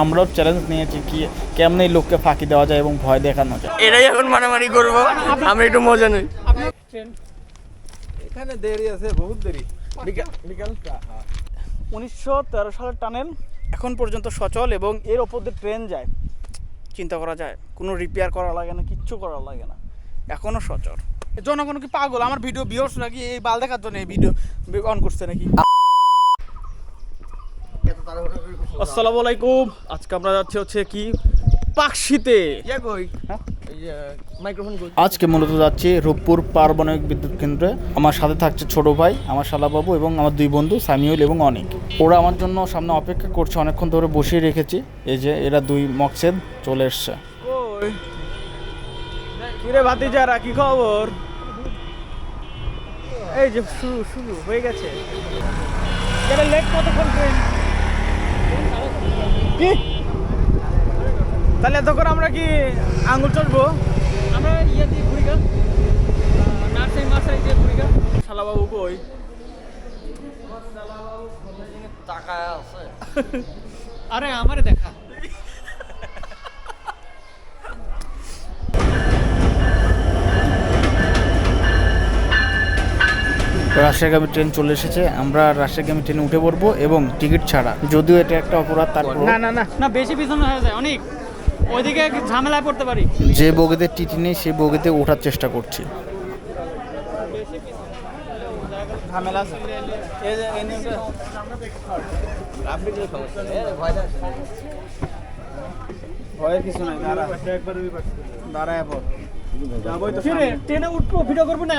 আমরাও চ্যালেঞ্জ নিয়েছি কি কেমনি লোককে ফাঁকি দেওয়া যায় এবং ভয় দেখানো যায়। এটাই এখন মারামারি করব। আমরা একটু মজা নেই। এখানে দেরি আছে বহুত দেরি। বিকাল বিকাল উনিশশো তেরো সালের টানেল এখন পর্যন্ত সচল এবং এর ওপর দিয়ে ট্রেন যায়। চিন্তা করা যায় কোনো রিপেয়ার করা লাগে না কিচ্ছু করা লাগে না। এখনও সচল। জনগণ কি পাগল? আমার ভিডিও ভিউয়ার্স নাকি এই বাল দেখার জন্য এই ভিডিও অন করছে নাকি? আসসালামু আলাইকুম। আজকে আমরা যাচ্ছি হচ্ছে কি? পাকশিতে। ইয়া কই? মাইক্রোফোন কই? আজকে মূলত যাচ্ছি রূপপুর পারমাণবিক বিদ্যুৎ কেন্দ্রে। আমার সাথে থাকছে ছোট ভাই আমার শালাবাবু এবং আমার দুই বন্ধু সামিউল এবং অনিক। ওরা আমার জন্য সামনে অপেক্ষা করছে অনেকক্ষণ ধরে বসিয়ে রেখেছি। এই যে এরা দুই মকসেদ চলে এসছে। কিরে ভাতিজারা কি খবর? এই যে শুরু শুরু হয়ে গেছে। লেট কতক্ষণ ট্রেন কি? তাহলে এতক্ষণ আমরা কি আঙুল চড়বো? আমরা ইয়ে দিয়ে ঘুরি গা। নার্সারি মার্সারি দিয়ে ঘুরি গা। শালাবাবু কই? টাকা আছে। আরে আমারে দেখা। রাজশাহীগামী ট্রেন চলে এসেছে। আমরা রাজশাহীগামী ট্রেনে উঠে পড়ব এবং টিকিট ছাড়া। যদিও এটা একটা অপরাধ তারপর না না না। না বেশি পিছনে হয়ে যায় অনেক। ওইদিকে ঝামেলায় পড়তে পারি। যে বগিতে টিটি নেই সেই বগিতে ওঠার চেষ্টা করছি। ভয়ের কিছু নাই দাঁড়া। দাঁড়ায় পর যাবোই তো ট্রেনে উঠবো ভিডিও করব না।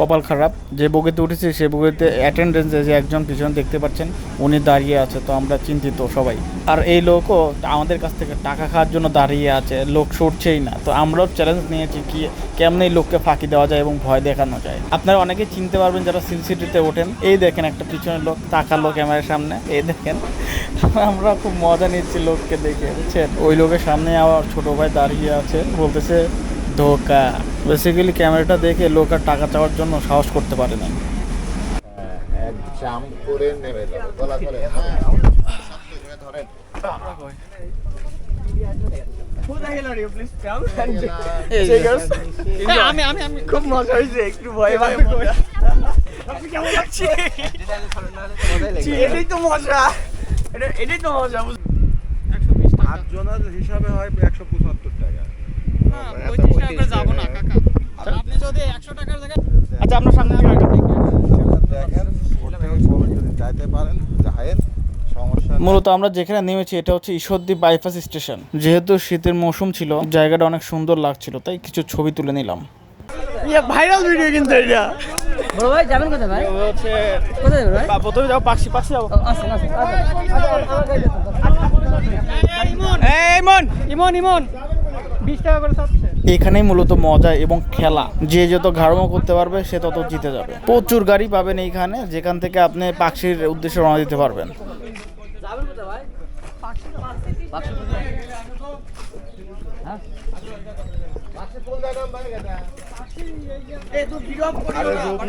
কপাল খারাপ। যে বগিতে উঠেছে, সে বগিতে অ্যাটেন্ডেন্সে যে একজন পিছনে দেখতে পাচ্ছেন, উনি দাঁড়িয়ে আছে, তো আমরা চিন্তিত সবাই। আর এই লোকও আমাদের কাছ থেকে টাকা খাওয়ার জন্য দাঁড়িয়ে আছে, লোক সরছেই না। তো আমরাও চ্যালেঞ্জ নিয়েছি কি, কেমনি এই লোককে ফাঁকি দেওয়া যায় এবং ভয় দেখানো যায়। আপনারা অনেকেই চিনতে পারবেন যারা সিনসিটিতে ওঠেন। এই দেখেন একটা পিছনের লোক, তাকালো ক্যামেরার সামনে। এই দেখেন, আমরা খুব মজা নিচ্ছি লোককে দেখে, বুঝছেন? ওই লোকের সামনে আমার ছোট ভাই দাঁড়িয়ে আছে, বলতেছে, ধোকা। বেসিক্যালি ক্যামেরাটা দেখে লোক আর টাকা চাওয়ার জন্য সাহস করতে পারে না এক জাম করে নেমে যাবে। গলা করে ধরেন। হ্যাঁ, আমি আমি আমি। খুব মজা হয়েছে একটু ভয় ভয় কেমন লাগছে এটাই তো মজা। এটা এটাই তো মজা একশো বিশ টাকা। হিসাবে হয় একশো পঁচাত্তর আচ্ছা আপনার সামনে যাইতে পারেন মূলত আমরা যেখানে নেমেছি এটা হচ্ছে ঈশ্বরদী বাইপাস স্টেশন যেহেতু শীতের মৌসুম ছিল জায়গাটা অনেক সুন্দর লাগছিল তাই কিছু ছবি তুলে নিলাম ইয়া ভাইরাল ভিডিও কিন্তু এটা বড় ভাই যাবেন কোথায় ভাই হচ্ছে কোথায় যাবেন ভাই প্রথমে যাও পাকশি পাকশি যাব আসেন আসেন এই মন ইমন ইমন চাচ্ছে এখানেই মূলত মজা এবং খেলা। যে যত ঘাড়মো করতে পারবে সে তত জিতে যাবে। প্রচুর গাড়ি পাবেন এইখানে যেখান থেকে আপনি পাখির উদ্দেশ্যে রওনা দিতে পারবেন।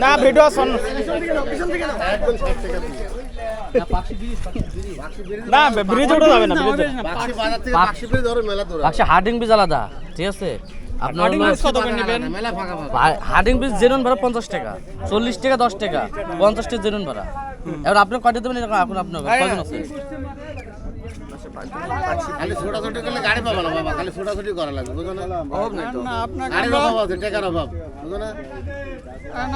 না ভিডিও না ব্রিজে যাবে না ব্রিজে হার্ডিং আলাদা ঠিক আছে? আপনার হার্ডিং ব্রিজ হার্ডিং বীজ জেনুন ভাড়া পঞ্চাশ টাকা চল্লিশ টাকা দশ টাকা পঞ্চাশ টাকা জেনুন ভাড়া। এবার আপনি কয়টা দেবেন এরকম এখন আপনার কয়জন আছে? খালি ছোটাছুটি করলে গাড়ি পাবো না বাবা খালি ছোটাছুটি করা লাগবে বুঝো না? অভাব নাই তো। গাড়ির অভাব আছে টেকার অভাব বুঝো না?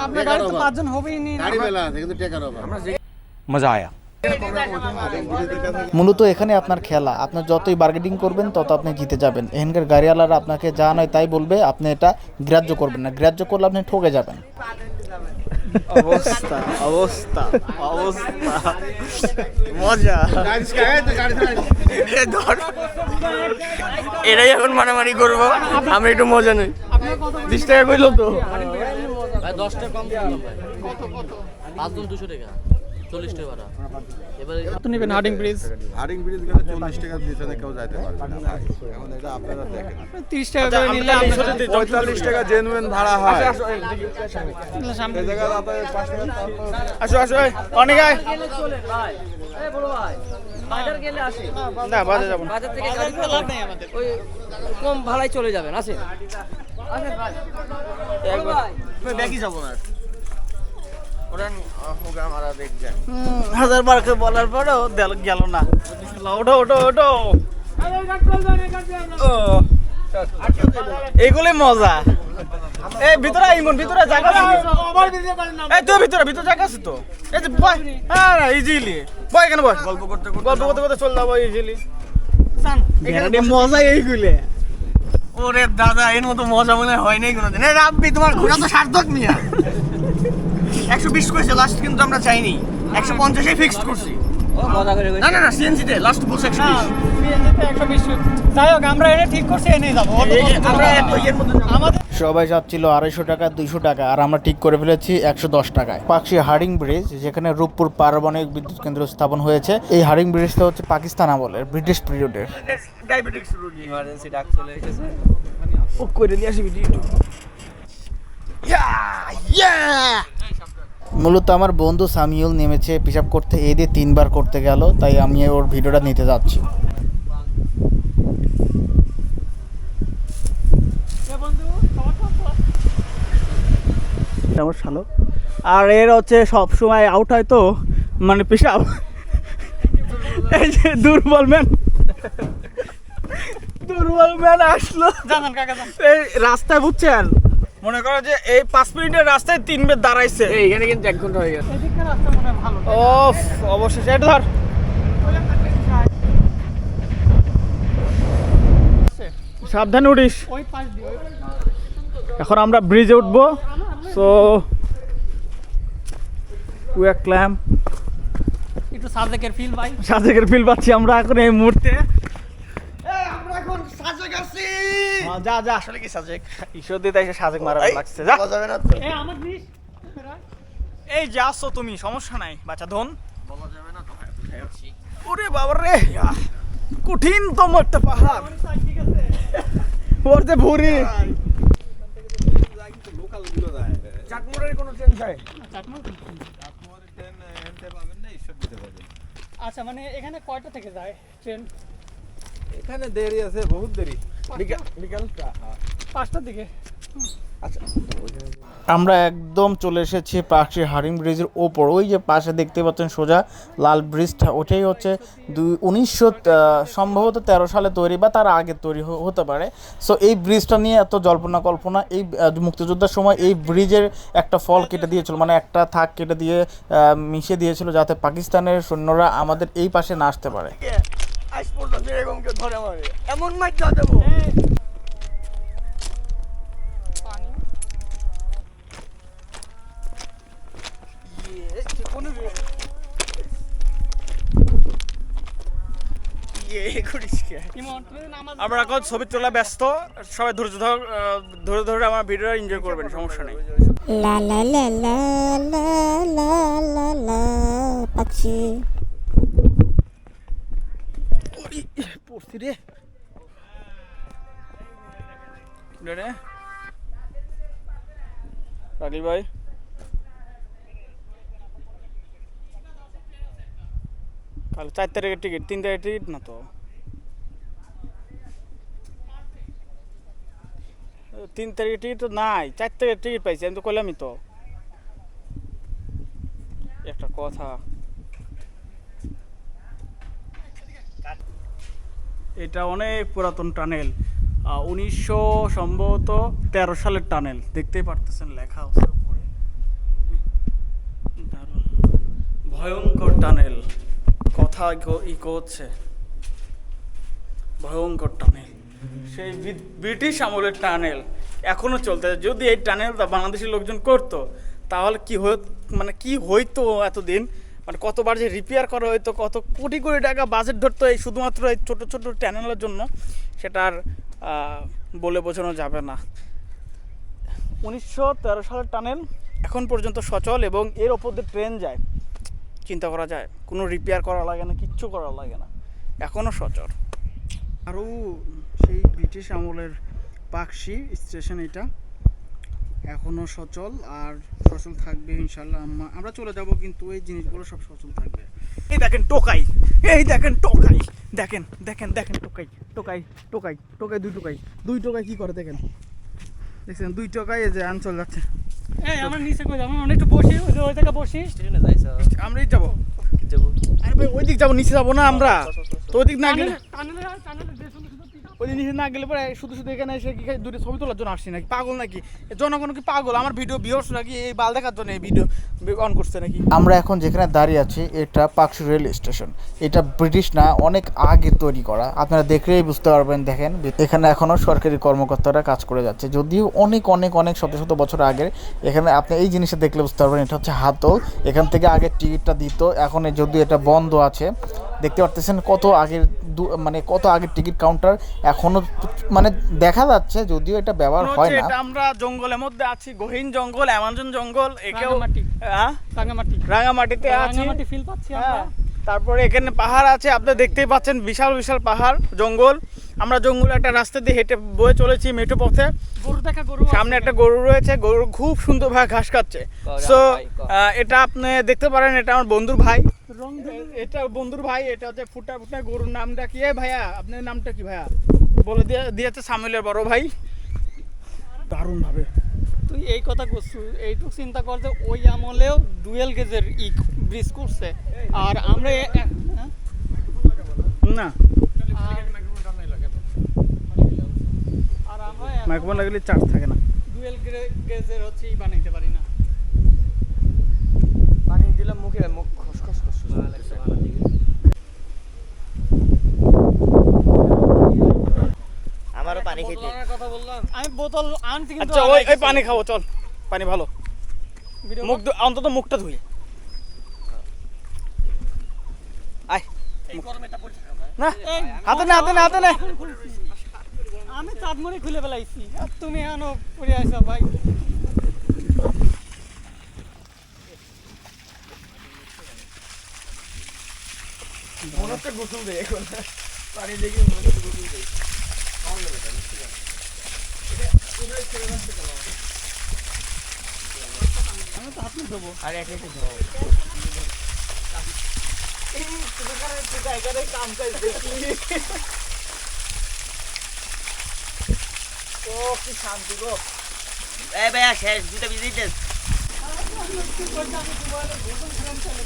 আপনার গাড়ি তো পাঁচজন হবেই নি গাড়ি মেলা আছে কিন্তু টেকার অভাব। মূলত এখানে আপনার খেলা। আপনার যতই বার্গেটিং করবেন তত আপনি জিতে যাবেন। এখানকার গাড়িওয়ালারা আপনাকে যা নয় তাই বলবে আপনি এটা গ্রাহ্য করবেন না। গ্রাহ্য করলে আপনি ঠকে যাবেন। অবস্থা অবস্থা অবস্থা। মজা। এটাই এখন মারামারি করব। আমি একটু মজা নেই। বিশ টাকা কইলো তো। ভাই দশ টাকা কম ভাই। পাঁচজন দুশো টাকা। চল্লিশ টাকা ভাড়া। এবারে কত নেবেন হার্ডিং ব্রিজ হারিং ব্রিজ গেলে চল্লিশ নিচে কেউ যাইতে পারবে না ভাই। এখন এটা আপনারা দেখেন। তিরিশ টাকা করে নিলে আমরা- পঁয়তাল্লিশ টাকা। জেনুইন ভাড়া হয়। সামনে। এই জায়গায় আপনার পাঁচ টাকা তারপর আসো আসো। এই, অনেক আয়। বাজার গেলে আসে। না বাজে যাব না। বাজার থেকে গাড়ি লাভ নেই আমাদের। ওই কম ভাড়ায় চলে যাবেন আসেন। আসেন ভাই। ব্যাগই যাব না। হাজার বারকে বলার পরেও গেল না। ওটো ওটো ওটো ও মজা। এই ভিতরে ইমন ভিতরে জায়গা এই তো ভিতরে ভিতরে জায়গা আছে তো। এই যে বয় হ্যাঁ ইজিলি বয় এখানে বয়। গল্প করতে গল্প করতে করতে চল যাব ইজিলি মজা এইগুলো। ওরে দাদা এর মতো মজা মনে হয় নাই কোনোদিন। এ রাব্বি তোমার ঘোরা তো সার্থক মিয়া। একশো বিশ করেছে লাস্ট কিন্তু আমরা চাইনি। একশো পঞ্চাশে ফিক্সড করছি। ও না না না সিএনজিতে লাস্ট বলছে একশো বিশ। যাই হোক আমরা এনে ঠিক করছি এনে যাব। আমরা এত ইয়ের মধ্যে আমাদের সবাই যাচ্ছিল আড়াইশো টাকা দুইশো টাকা আর আমরা ঠিক করে ফেলেছি একশো দশ টাকায়। পাকশি হারিং ব্রিজ যেখানে রূপপুর পারমাণবিক বিদ্যুৎ কেন্দ্র স্থাপন হয়েছে। এই হার্ডিং ব্রিজটা হচ্ছে পাকিস্তান আমলের ব্রিটিশ পিরিয়ডের। ডায়াবেটিক্স রোগী। ইমার্জেন্সি ডাক চলে এসেছে। ও করে দিয়ে আসি ভিডিও মূলত আমার বন্ধু সামিউল নেমেছে পিসাব করতে এই দিয়ে তিনবার করতে গেল তাই আমি ওর ভিডিওটা নিতে যাচ্ছি। আমার শালো আর এর হচ্ছে সব সময় আউট হয় তো মানে পেশাব। এই যে দুর্বল ম্যান দুর্বল ম্যান আসলো। জানান কাকা জান এই রাস্তায় বুঝছেন? মনে করো যে এই পাঁচ মিনিটের রাস্তায় তিন মিনিট দাঁড়াইছে। এইখানে কিন্তু এক ঘণ্টা হয়ে গেছে। মনে ও অবশেষে এটা ধর। সাবধানে উঠিস। এখন আমরা ব্রিজে উঠবো। সো উই আর ক্ল্যাম একটু সাজেকের ফিল ভাই সাজেকের ফিল পাচ্ছি আমরা এখন এই মুহূর্তে আমরা এখন সাজে গেছি হ্যাঁ, যা যা। আসলে কি সাজেক ঈশ্বর দিয়ে এসে সাজেক মারা লাগছে যা। যাবে না তো এ আমার জিনিস। এই যে আসছো তুমি সমস্যা নাই বাচ্চা ধন। বলা যাবে না তো ওরে বাবা রে কঠিন তম একটা পাহাড়। ওর যে ভুরি চাকমুরের কোনো ট্রেন যায়? আচ্ছা মানে এখানে কয়টা থেকে যায় ট্রেন এখানে দেরি আছে বহুত দেরি। বিকাল বিকালটা পাঁচটার দিকে। আমরা একদম চলে এসেছি পাকশি হারিং ব্রিজের ওপর। ওই যে পাশে দেখতে পাচ্ছেন সোজা লাল ব্রিজটা ওটাই হচ্ছে দুই উনিশশো সম্ভবত তেরো সালে তৈরি বা তার আগে তৈরি হতে পারে। সো এই ব্রিজটা নিয়ে এত জল্পনা কল্পনা এই মুক্তিযোদ্ধার সময় এই ব্রিজের একটা ফল কেটে দিয়েছিল মানে একটা থাক কেটে দিয়ে মিশিয়ে দিয়েছিল যাতে পাকিস্তানের সৈন্যরা আমাদের এই পাশে না আসতে পারে। আজ পর্যন্ত এরকম কেউ ধরে মারে। এমন মাইক দেবো। আমরা এখন ছবি তোলা ব্যস্ত। সবাই ধৈর্য ধর ধরে ধরে আমার ভিডিওটা এনজয় করবেন সমস্যা নেই। La la la la la la la la পাখি পড়ছি রে রে রাকিব ভাই কাল চার তারিখের টিকিট তিন তারিখের টিকিট না তো তিন তারিখের টিকিট তো নাই চার তারিখের টিকিট পাইছি আমি তো কইলামই তো একটা কথা এটা অনেক পুরাতন টানেল। উনিশশো সম্ভবত তেরো সালের টানেল। দেখতেই পারতেছেন লেখা আছে উপরে। ভয়ঙ্কর টানেল। কথা ইকো হচ্ছে। ভয়ঙ্কর টানেল। সেই ব্রিটিশ আমলের টানেল এখনও চলতে যদি এই টানেলটা বাংলাদেশের লোকজন করতো, তাহলে কি হত মানে কি হইতো এতদিন? মানে কতবার যে রিপেয়ার করা হইতো কত কোটি কোটি টাকা বাজেট ধরতো এই শুধুমাত্র এই ছোটো ছোটো টানেলের জন্য, সেটা আর বলে বোঝানো যাবে না। উনিশশো তেরো সালের টানেল এখন পর্যন্ত সচল এবং এর ওপর দিয়ে ট্রেন যায়। চিন্তা করা যায়, কোনো রিপেয়ার করা লাগে না, কিচ্ছু করা লাগে না। এখনও সচল। আরও সেই ব্রিটিশ আমলের পাকশি স্টেশন এটা। এখনও সচল আর সচল থাকবে ইনশাল্লাহ আম্মা- আমরা চলে যাব কিন্তু এই জিনিসগুলো সব সচল থাকবে। এই দেখেন টোকাই। এই দেখেন টোকাই। দেখেন দেখেন দেখেন টোকাই টোকাই টোকাই টোকাই দুই টোকাই। দুই টোকাই কি করে দেখেন? দেখছেন দুই টোকাই এই যে আঞ্চল যাচ্ছে। এই আমার নিচে কই আমি অনেক একটু বসি ওই ওই জায়গা বসি। স্টেশনে যাইছো আমরাই যাব। যাব। আরে ভাই ওই দিক যাব নিচে যাব না আমরা। তো ওই দিক না গেলে টানেলে টানেলে যে সুন্দর সুন্দর পিক ওই নিচে না গেলে পরে শুধু শুধু এখানে এসে কি দূরে ছবি তোলার জন্য আসছি নাকি? পাগল নাকি? জনগণ কি পাগল? আমার ভিডিও ভিউর্স নাকি এই বাল দেখার জন্য এই ভিডিও অন করছে নাকি? আমরা এখন যেখানে দাঁড়িয়ে আছি, এটা পাকশি রেল স্টেশন। এটা ব্রিটিশ না, অনেক আগে তৈরি করা। আপনারা দেখলেই বুঝতে পারবেন, দেখেন। এখানে এখনও সরকারি কর্মকর্তারা কাজ করে যাচ্ছে। যদিও অনেক অনেক অনেক শত শত বছর আগে এখানে আপনি এই জিনিসটা দেখলে বুঝতে পারবেন, এটা হচ্ছে হাতল। এখান থেকে আগে টিকিটটা দিত, এখন যদিও এটা বন্ধ আছে দেখতে পারতেছেন কত আগের দু- মানে কত আগের টিকিট কাউন্টার এখনও মানে দেখা যাচ্ছে যদিও এটা ব্যবহার হয় না। এটা আমরা জঙ্গলের মধ্যে আছি গহীন জঙ্গল অ্যামাজন জঙ্গল একেও রাঙামাটি। হ্যাঁ? রাঙামাটি। রাঙামাটিতে আছি। রাঙামাটি ফিল পাচ্ছি আমরা। হ্যাঁ। তারপরে এখানে পাহাড় আছে আপনি দেখতেই পাচ্ছেন বিশাল বিশাল পাহাড় জঙ্গল। আমরা জঙ্গলে একটা রাস্তা দিয়ে হেঁটে বয়ে চলেছি মেঠো পথে। গরু দেখা গরু সামনে একটা গরু রয়েছে গরু খুব সুন্দরভাবে ঘাস খাচ্ছে। সো এটা আপনি দেখতে পারেন এটা আমার বন্ধুর ভাই। এটা বন্ধুর ভাই এটা হচ্ছে ফুটা ফুটা গরুর নামটা কি? এ ভাইয়া আপনার নামটা কি ভাইয়া? বলে দিয়ে দিয়েছে সামিলের বড় ভাই। দারুণ ভাবে। তুই এই কথা করছু এইটুকু চিন্তা কর যে ওই আমলেও ডুয়েল গেজের ই ব্রিজ করছে। আর আমরা? না। আর আমরা মাইক্রোফোন লাগলে চার্জ থাকে না। ডুয়েল গেজের হচ্ছে ই বানাইতে পারি না। পানি দিলাম মুখে মুখ খসখস খসখস লাগছে আমারও পানি খেতে। কথা বললাম। আমি বোতল আনছি কিন্তু আচ্ছা ওই ওই পানি খাব চল। পানি ভালো। মুখ অন্তত মুখটা ধুই আয় না। হাতে না হাতে না হাতে না। আমি চাঁদমুড়ি খুলে ফেলাইছি তুমি আনো পড়ে আইসা ভাই। মনে হচ্ছে গোসল দেয় এখন। পানি দেখে মনে হচ্ছে গোসল দেয়। আর এক একটা খাও এই ভাইয়া শেষ দুটা বিজে দিতেন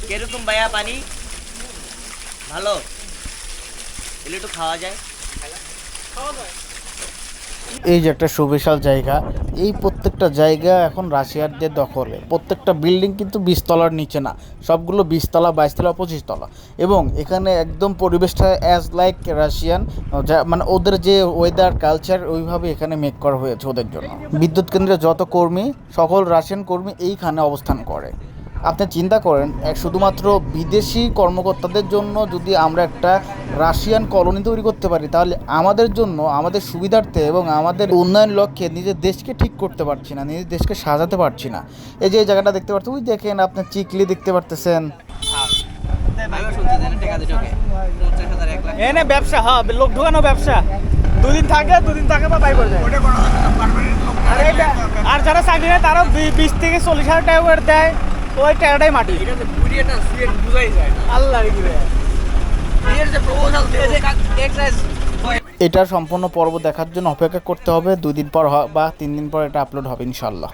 কীরকম ভাইয়া পানি? ভালো? এলে একটু খাওয়া যায়। এই যে একটা সুবিশাল জায়গা এই প্রত্যেকটা জায়গা এখন রাশিয়ারদের দখলে। প্রত্যেকটা বিল্ডিং কিন্তু বিশতলার নিচে না। সবগুলো বিশতলা, বাইশতলা, পঁচিশতলা। এবং এখানে একদম পরিবেশটা অ্যাজ লাইক রাশিয়ান মানে ওদের যে ওয়েদার কালচার ওইভাবে এখানে মেক করা হয়েছে ওদের জন্য। বিদ্যুৎ কেন্দ্রে যত কর্মী, সকল রাশিয়ান কর্মী এইখানে অবস্থান করে। আপনি চিন্তা করেন শুধুমাত্র বিদেশি কর্মকর্তাদের জন্য যদি আমরা একটা রাশিয়ান কলোনি তৈরি করতে পারি, তাহলে আমাদের জন্য, আমাদের সুবিধার্থে এবং আমাদের উন্নয়ন লক্ষ্যে নিজের দেশকে ঠিক করতে পারছি না, নিজের দেশকে সাজাতে পারছি না। এই যে এই জায়গাটা দেখতে পাচ্ছেন ওই দেখেন আপনি চিকলি দেখতে পারতেছেন। এনে ব্যবসা হ্যাঁ লোক ঢুকানো ব্যবসা। দুদিন থাকে দুদিন থাকে বা যায় আর যারা চাকরি নেয়, তারাও বিশ থেকে চল্লিশ হাজার টাকা দেয়। ওই টাকাটাই মাটি। এটা যে বুড়িয়েটা শুয়ে বুঝাই যায় না। আল্লাহ কি রে। এর যে প্রপোজাল এক্সারসাইজ এটা সম্পূর্ণ পর্ব দেখার জন্য অপেক্ষা করতে হবে। দুদিন পর বা তিন দিন পর এটা আপলোড হবে ইনশাল্লাহ